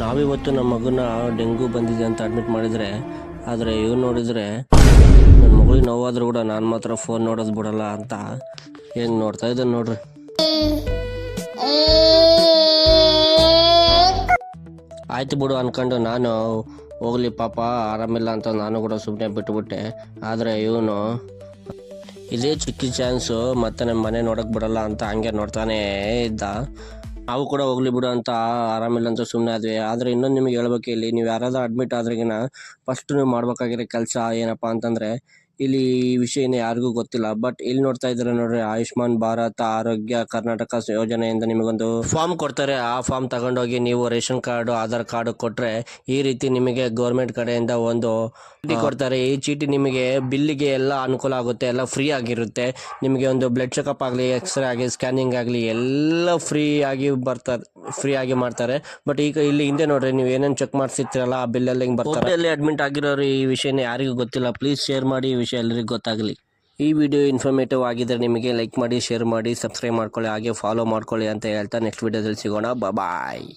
ನಾವಿವತ್ತು ನಮ್ಮ ಮಗನ ಡೆಂಗು ಬಂದಿದೆ ಅಂತ ಅಡ್ಮಿಟ್ ಮಾಡಿದರೆ, ಆದರೆ ಇವ್ನು ನೋಡಿದರೆ ನನ್ನ ಮಗಳಿಗೆ ನೋವಾದರೂ ಕೂಡ ನಾನು ಮಾತ್ರ ಫೋನ್ ನೋಡೋದು ಬಿಡಲ್ಲ ಅಂತ ಹೆಂಗೆ ನೋಡ್ತಾ ಇದ್ದಾನೆ ನೋಡ್ರಿ. ಆಯ್ತು ಬಿಡು ಅನ್ಕೊಂಡು ನಾನು ಹೋಗ್ಲಿ ಪಾಪ, ಆರಾಮಿಲ್ಲ ಅಂತ ನಾನು ಕೂಡ ಸುಮ್ಮನೆ ಬಿಟ್ಟುಬಿಟ್ಟೆ ಆದರೆ ಇವನು ಇದೇ ಚಿಕ್ಕ ಚಾನ್ಸು ಮತ್ತೆ ನಮ್ಮ ಮನೆ ನೋಡೋಕೆ ಬಿಡಲ್ಲ ಅಂತ ಹಂಗೆ ನೋಡ್ತಾನೇ ಇದ್ದ. ನಾವು ಕೂಡ ಹೋಗ್ಲಿ ಬಿಡು ಅಂತ ಆರಾಮಿಲ್ಲ ಅಂತ ಸುಮ್ಮನೆ ಆದ್ವಿ. ಆದರೆ ಇನ್ನೊಂದು ನಿಮಗೆ ಹೇಳ್ಬೇಕು ಇಲ್ಲಿ, ನೀವು ಯಾರಾದ್ರೂ ಅಡ್ಮಿಟ್ ಆದ್ರಗಿನ ಫಸ್ಟ್ ನೀವು ಮಾಡ್ಬೇಕಾಗಿರೋ ಕೆಲಸ ಏನಪ್ಪ ಅಂತಂದ್ರೆ ಇಲ್ಲಿ ಈ ವಿಷಯ ಇನ್ನು ಯಾರಿಗೂ ಗೊತ್ತಿಲ್ಲ. ಬಟ್ ಇಲ್ಲಿ ನೋಡ್ತಾ ಇದ್ರೆ ನೋಡ್ರಿ ಆಯುಷ್ಮಾನ್ ಭಾರತ ಆರೋಗ್ಯ ಕರ್ನಾಟಕ ಯೋಜನೆಯಿಂದ ನಿಮಗೊಂದು ಫಾರ್ಮ್ ಕೊಡ್ತಾರೆ. ಆ ಫಾರ್ಮ್ ತಗೊಂಡೋಗಿ ನೀವು ರೇಷನ್ ಕಾರ್ಡ್ ಆಧಾರ್ ಕಾರ್ಡ್ ಕೊಟ್ರೆ ಈ ರೀತಿ ನಿಮಗೆ ಗೌರ್ಮೆಂಟ್ ಕಡೆಯಿಂದ ಒಂದು ಚೀಟಿ ಕೊಡ್ತಾರೆ. ಈ ಚೀಟಿ ನಿಮಗೆ ಬಿಲ್ಲಿಗೆ ಎಲ್ಲ ಅನುಕೂಲ ಆಗುತ್ತೆ ಎಲ್ಲ ಫ್ರೀ ಆಗಿರುತ್ತೆ. ನಿಮಗೆ ಒಂದು ಬ್ಲಡ್ ಚೆಕಪ್ ಆಗಲಿ ಎಕ್ಸ್ರೇ ಆಗಲಿ ಸ್ಕ್ಯಾನಿಂಗ್ ಆಗಲಿ ಎಲ್ಲ ಫ್ರೀ ಆಗಿ ಬರ್ತಾರೆ ಫ್ರೀ ಆಗಿ ಮಾಡ್ತಾರೆ. ಬಟ್ ಈಗ ಇಲ್ಲಿ ಹಿಂದೆ ನೋಡ್ರಿ ನೀವು ಏನೇನು ಚೆಕ್ ಮಾಡಿಸಿರ್ತೀರಲ್ಲ ಆ ಬಿಲ್ ಹಿಂಗೆ ಬರ್ತಾರೆ? ಅಲ್ಲಿ ಅಡ್ಮಿಟ್ ಆಗಿರೋರು ಈ ವಿಷಯನ ಯಾರಿಗೂ ಗೊತ್ತಿಲ್ಲ. ಪ್ಲೀಸ್ ಶೇರ್ ಮಾಡಿ ಈ ವಿಷಯ ವಿಷಯ ಎಲ್ಲರಿಗೂ ಗೊತ್ತಾಗಲಿ. ಈ ವಿಡಿಯೋ ಇನ್ಫಾರ್ಮೇಟಿವ್ ಆಗಿದ್ದರೆ ನಿಮಗೆ ಲೈಕ್ ಮಾಡಿ ಶೇರ್ ಮಾಡಿ ಸಬ್ಸ್ಕ್ರೈಬ್ ಮಾಡ್ಕೊಳ್ಳಿ, ಹಾಗೆ ಫಾಲೋ ಮಾಡ್ಕೊಳ್ಳಿ ಅಂತ ಹೇಳ್ತಾ ನೆಕ್ಸ್ಟ್ ವಿಡಿಯೋದಲ್ಲಿ ಸಿಗೋಣ. ಬಾಯ್